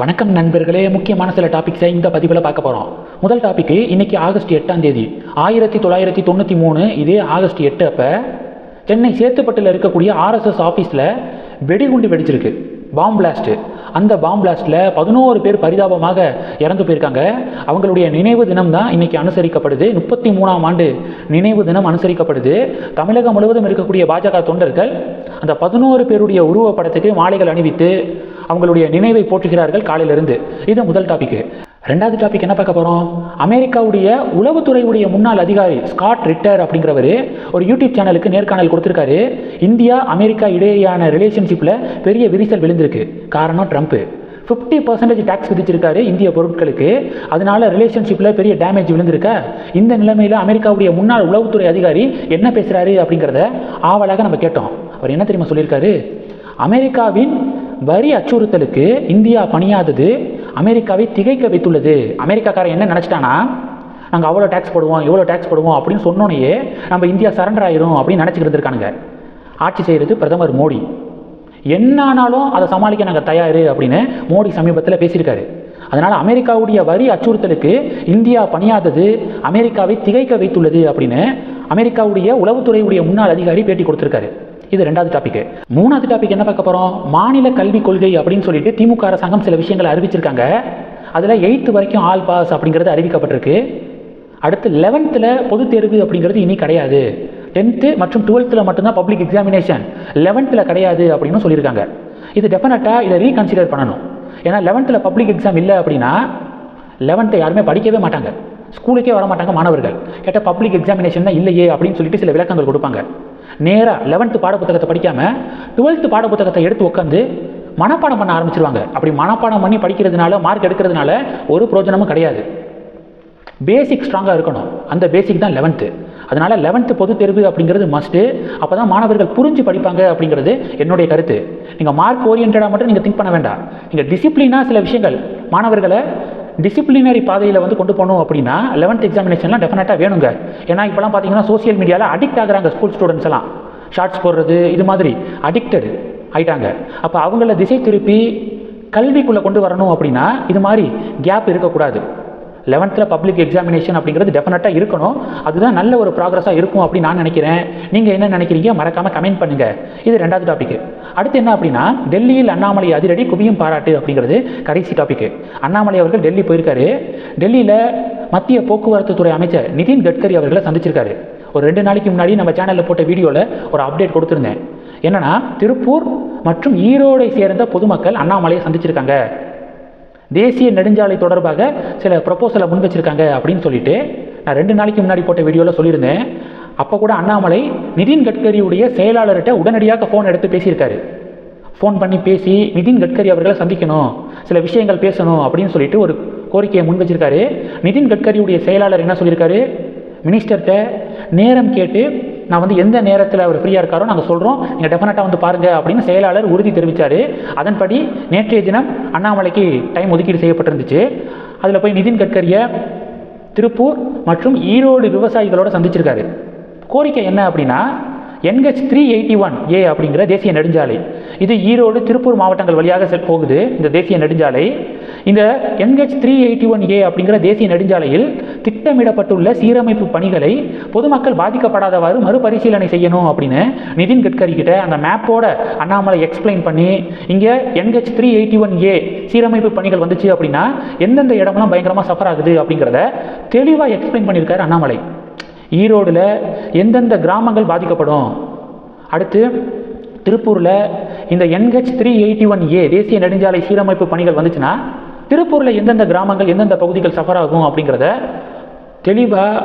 வணக்கம் நண்பர்களே முக்கியமான சில டாபிக்ஸை இந்த பதிவில் பார்க்க போகிறோம் முதல் டாபிக் இன்னைக்கு ஆகஸ்ட் எட்டாம் தேதி ஆயிரத்தி தொள்ளாயிரத்தி தொண்ணூற்றி மூணு இதே ஆகஸ்ட் எட்டு அப்போ சென்னை சேத்துப்பட்டில் இருக்கக்கூடிய ஆர்எஸ்எஸ் ஆஃபீஸில் வெடிகுண்டு வெடிச்சிருக்கு. பாம் பிளாஸ்ட்டு அந்த பாம் பிளாஸ்ட்டில் பதினோரு பேர் பரிதாபமாக இறந்து போயிருக்காங்க. அவங்களுடைய நினைவு தினம் தான் இன்றைக்கி அனுசரிக்கப்படுது. முப்பத்தி மூணாம் ஆண்டு நினைவு தினம் அனுசரிக்கப்படுது. தமிழகம் முழுவதும் இருக்கக்கூடிய பாஜக தொண்டர்கள் அந்த பதினோரு பேருடைய உருவப்படத்துக்கு மாலைகள் அணிவித்து அவங்களுடைய நினைவை போற்றுகிறார்கள் காலையிலிருந்து. இது முதல் டாபிக் ரெண்டாவது டாபிக் என்ன பார்க்க போகிறோம் அமெரிக்காவுடைய உளவுத்துறையுடைய முன்னாள் அதிகாரி ஸ்காட் ரிட்டர் அப்படிங்கிறவர் ஒரு யூடியூப் சேனலுக்கு நேர்காணல் கொடுத்துருக்காரு. இந்தியா அமெரிக்கா இடையேயான ரிலேஷன்ஷிப்பில் பெரிய விரிசல் விழுந்திருக்கு. காரணம் ட்ரம்ப்பு ஃபிஃப்டி பர்சன்டேஜ் டேக்ஸ் விதிச்சிருக்காரு இந்திய பொருட்களுக்கு. அதனால ரிலேஷன்ஷிப்பில் பெரிய டேமேஜ் விழுந்திருக்கா. இந்த நிலைமையில் அமெரிக்காவுடைய முன்னாள் உளவுத்துறை அதிகாரி என்ன பேசுகிறாரு அப்படிங்கிறத ஆவலாக நம்ம கேட்டோம். அவர் என்ன தெரியுமா சொல்லியிருக்காரு? அமெரிக்காவின் வரி அச்சுறுத்தலுக்கு இந்தியா பணியாதது அமெரிக்காவை திகைக்க வைத்துள்ளது. அமெரிக்காக்காரன் என்ன நினச்சிட்டானா நாங்கள் அவ்வளோ டேக்ஸ் போடுவோம் இவ்வளோ டேக்ஸ் போடுவோம் அப்படின்னு சொன்னோன்னே நம்ம இந்தியா சரண்டர் ஆயிரும் அப்படின்னு நினச்சிக்கிட்டு இருக்கானுங்க ஆட்சி செய்கிறது பிரதமர் மோடி. என்ன ஆனாலும் அதை சமாளிக்க நாங்கள் தயார் அப்படின்னு மோடி சமீபத்தில் பேசியிருக்காரு. அதனால் அமெரிக்காவுடைய வரி அச்சுறுத்தலுக்கு இந்தியா பணியாதது அமெரிக்காவை திகைக்க வைத்துள்ளது அப்படின்னு அமெரிக்காவுடைய உளவுத்துறையுடைய முன்னாள் அதிகாரி பேட்டி கொடுத்துருக்காரு. இது ரெண்டாவது டாபிக் மூணாவது டாபிக் என்ன பார்க்க போகிறோம் மாநில கல்விக் கொள்கை அப்படின்னு சொல்லிட்டு திமுக அரசாங்கம் சில விஷயங்களை அறிவிச்சிருக்காங்க. அதில் எயித்து வரைக்கும் ஆல் பாஸ் அப்படிங்கிறது அறிவிக்கப்பட்டிருக்கு. அடுத்து லெவன்த்தில் பொதுத் தேர்வு அப்படிங்கிறது இனி கிடையாது. டென்த்து மற்றும் டுவெல்த்தில் மட்டும்தான் பப்ளிக் எக்ஸாமினேஷன் லெவன்த்தில் கிடையாது அப்படின்னு சொல்லியிருக்காங்க. இது டெஃபினட்டாக இதை ரீகன்சிடர் பண்ணணும். ஏன்னா லெவன்த்தில் பப்ளிக் எக்ஸாம் இல்லை அப்படின்னா லெவன்த்தை யாருமே படிக்கவே மாட்டாங்க. ஸ்கூலுக்கே வர மாட்டாங்க மாணவர்கள். கேட்டால் பப்ளிக் எக்ஸாமினேஷன் தான் இல்லையே அப்படின்னு சொல்லிட்டு சில விளக்கங்கள் கொடுப்பாங்க. நேராக லெவன்த்து பாடப்புத்தகத்தை படிக்காமல் டுவெல்த்து பாடப்புத்தகத்தை எடுத்து உட்காந்து மனப்பாடம் பண்ண ஆரம்பிச்சிருவாங்க. அப்படி மனப்பாடம் பண்ணி படிக்கிறதுனால மார்க் எடுக்கிறதுனால ஒரு பிரோஜனமும் கிடையாது. பேசிக் ஸ்ட்ராங்காக இருக்கணும். அந்த பேசிக் தான் லெவன்த்து அதனால் லெவன்த்து பொது தேர்வு அப்படிங்கிறது மஸ்ட்டு அப்போ தான் மாணவர்கள் புரிஞ்சு படிப்பாங்க அப்படிங்கிறது என்னுடைய கருத்து. நீங்கள் மார்க் ஓரியன்டாக மட்டும் நீங்கள் திங்க் பண்ண வேண்டாம். நீங்கள் டிசிப்ளினாக சில விஷயங்கள் மாணவர்களை டிசிப்ளினரி பாதையில் வந்து கொண்டு போகணும் அப்படின்னா லெவன்த் எக்ஸாமினேஷன்லாம் டெஃபினட்டாக வேணுங்க. ஏன்னா இப்போலாம் பார்த்தீங்கன்னா சோஷியல் மீடியாவில் அடிக்ட் ஆகுறாங்க ஸ்கூல் ஸ்டூடெண்ட்ஸ் எல்லாம். ஷார்ட்ஸ் போடுறது இது மாதிரி. அடிக்டடு ஆயிட்டாங்க. அப்போ அவங்கள திசை திருப்பி கல்விக்குள்ளே கொண்டு வரணும் அப்படின்னா இது மாதிரி கேப் இருக்கக்கூடாது. லெவன்த்தில் பப்ளிக் எக்ஸாமினேஷன் அப்படிங்கிறது டெஃபினட்டாக இருக்கணும். அதுதான் நல்ல ஒரு ப்ராக்ரஸாக இருக்கும் அப்படின்னு நான் நினைக்கிறேன். நீங்கள் என்ன நினைக்கிறீங்க? மறக்காமல் கமெண்ட் பண்ணுங்கள் இது ரெண்டாவது டாபிக் அடுத்து என்ன அப்படின்னா டெல்லியில் அண்ணாமலை அதிரடி குவியும் பாராட்டு அப்படிங்கிறது கடைசி டாபிக் அண்ணாமலை அவர்கள் டெல்லி போயிருக்காரு. டெல்லியில் மத்திய போக்குவரத்து துறை அமைச்சர் நிதின் கட்கரி அவர்களை சந்திச்சிருக்காரு. ஒரு ரெண்டு நாளைக்கு முன்னாடி நம்ம சேனலில் போட்ட வீடியோவில் ஒரு அப்டேட் கொடுத்துருந்தேன். என்னன்னா திருப்பூர் மற்றும் ஈரோடை சேர்ந்த பொதுமக்கள் அண்ணாமலையை சந்திச்சிருக்காங்க. தேசிய நெடுஞ்சாலை தொடர்பாக சில ப்ரப்போசலை முன் வச்சுருக்காங்க அப்படின்னு சொல்லிட்டு நான் ரெண்டு நாளைக்கு முன்னாடி போட்ட வீடியோவில் சொல்லியிருந்தேன். அப்போ கூட அண்ணாமலை நிதின் கட்கரியுடைய செயலாளர்கிட்ட உடனடியாக ஃபோன் எடுத்து பேசியிருக்காரு. ஃபோன் பண்ணி பேசி நிதின் கட்கரி அவர்களை சந்திக்கணும் சில விஷயங்கள் பேசணும் அப்படின்னு சொல்லிட்டு ஒரு கோரிக்கையை முன் வச்சிருக்காரு. நிதின் கட்கரியுடைய செயலாளர் என்ன சொல்லியிருக்காரு? மினிஸ்டர்கிட்ட நேரம் கேட்டு நான் வந்து எந்த நேரத்தில் அவர் ஃப்ரீயாக இருக்காரோ நாங்கள் சொல்கிறோம் நீங்கள் டெஃபினட்டாக வந்து பாருங்கள் அப்படின்னு செயலாளர் உறுதி தெரிவித்தார் அதன்படி நேற்றைய தினம் அண்ணாமலைக்கு டைம் ஒதுக்கீடு செய்யப்பட்டிருந்துச்சு. அதில் போய் நிதின் கட்கரியை திருப்பூர் மற்றும் ஈரோடு விவசாயிகளோட சந்திச்சிருக்காரு. கோரிக்கை என்ன அப்படின்னா NH three eighty one A அப்படிங்கிற தேசிய நெடுஞ்சாலை. இது ஈரோடு திருப்பூர் மாவட்டங்கள் வழியாக செல் போகுது. இந்த தேசிய நெடுஞ்சாலை. இந்த NH three eighty one A அப்படிங்கிற தேசிய நெடுஞ்சாலையில் திட்டமிடப்பட்டுள்ள சீரமைப்பு பணிகளை பொதுமக்கள் பாதிக்கப்படாதவாறு மறுபரிசீலனை செய்யணும் அப்படின்னு நிதின் கட்கரி கிட்ட அந்த மேப்போட அண்ணாமலை எக்ஸ்பிளைன் பண்ணி இங்கே NH three eighty one A சீரமைப்பு பணிகள் வந்துச்சு அப்படின்னா எந்தெந்த இடம்லாம் பயங்கரமாக சஃபர் ஆகுது அப்படிங்கிறத தெளிவாக எக்ஸ்பிளைன் பண்ணியிருக்காரு அண்ணாமலை. ஈரோடில் எந்தெந்த கிராமங்கள் பாதிக்கப்படும்? அடுத்து திருப்பூரில் இந்த NH three eighty one A தேசிய நெடுஞ்சாலை சீரமைப்பு பணிகள் வந்துச்சுன்னா திருப்பூரில் எந்தெந்த கிராமங்கள் எந்தெந்த பகுதிகள் சஃபர் ஆகும் அப்படிங்கிறத தெளிவாக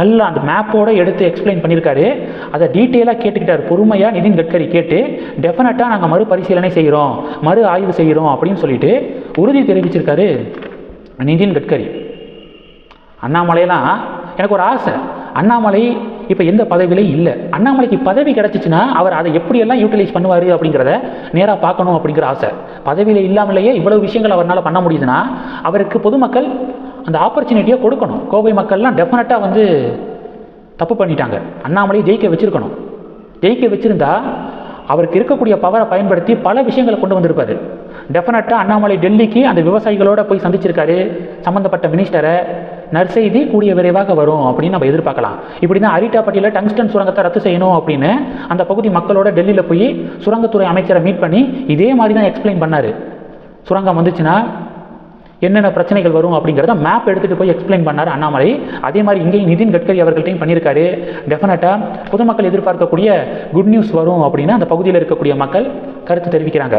நல்லா அந்த மேப்போடு எடுத்து எக்ஸ்பிளைன் பண்ணியிருக்காரு அதை டீட்டெயிலாக கேட்டுக்கிட்டார். பொறுமையாக நிதின் கட்கரி கேட்டு டெஃபினட்டாக நாங்கள் மறுபரிசீலனை செய்கிறோம் மறு ஆய்வு செய்கிறோம் அப்படின்னு சொல்லிட்டு உறுதி தெரிவிச்சிருக்காரு நிதின் கட்கரி. அண்ணாமலையெல்லாம் எனக்கு ஒரு ஆசை. அண்ணாமலை இப்போ எந்த பதவியிலையும் இல்லை. அண்ணாமலைக்கு பதவி கிடச்சிச்சின்னா அவர் அதை எப்படியெல்லாம் யூட்டிலைஸ் பண்ணுவார் அப்படிங்கிறத நேராக பார்க்கணும் அப்படிங்கிற ஆசை. பதவியில் இல்லாமலேயே இவ்வளவு விஷயங்கள் அவரால் பண்ண முடியுதுன்னா அவருக்கு பொதுமக்கள் அந்த ஆப்பர்ச்சுனிட்டியை கொடுக்கணும். கோவை மக்கள்லாம் டெஃபினட்டாக வந்து தப்பு பண்ணிட்டாங்க. அண்ணாமலையை ஜெயிக்க வச்சுருக்கணும். ஜெயிக்க வச்சுருந்தா அவருக்கு இருக்கக்கூடிய பவரை பயன்படுத்தி பல விஷயங்களை கொண்டு வந்திருப்பார். டெஃபினட்டாக அண்ணாமலை டெல்லிக்கு அந்த விவசாயிகளோடு போய் சந்திச்சிருக்காரு. சம்மந்தப்பட்ட மினிஸ்டரை நற்செய்தி கூடிய விரைவாக வரும் அப்படின்னு நம்ம எதிர்பார்க்கலாம். இப்படி தான் அரிட்டாப்பட்டியில் டங்ஸ்டன் சுரங்கத்தை ரத்து செய்யணும் அப்படின்னு அந்த பகுதி மக்களோட டெல்லியில் போய் சுரங்கத்துறை அமைச்சரை மீட் பண்ணி இதே மாதிரி தான் எக்ஸ்பிளைன் பண்ணார். சுரங்கம் வந்துச்சுன்னா என்னென்ன பிரச்சனைகள் வரும் அப்படிங்கிறத மேப் எடுத்துகிட்டு போய் எக்ஸ்பிளைன் பண்ணார் அண்ணாமலை. அதே மாதிரி இங்கேயும் நிதின் கட்கரி அவர்கள்ட்டையும் பண்ணியிருக்காரு. டெஃபினட்டாக பொதுமக்கள் எதிர்பார்க்கக்கூடிய குட் நியூஸ் வரும் அப்படின்னா அந்த பகுதியில் இருக்கக்கூடிய மக்கள் கருத்து தெரிவிக்கிறாங்க.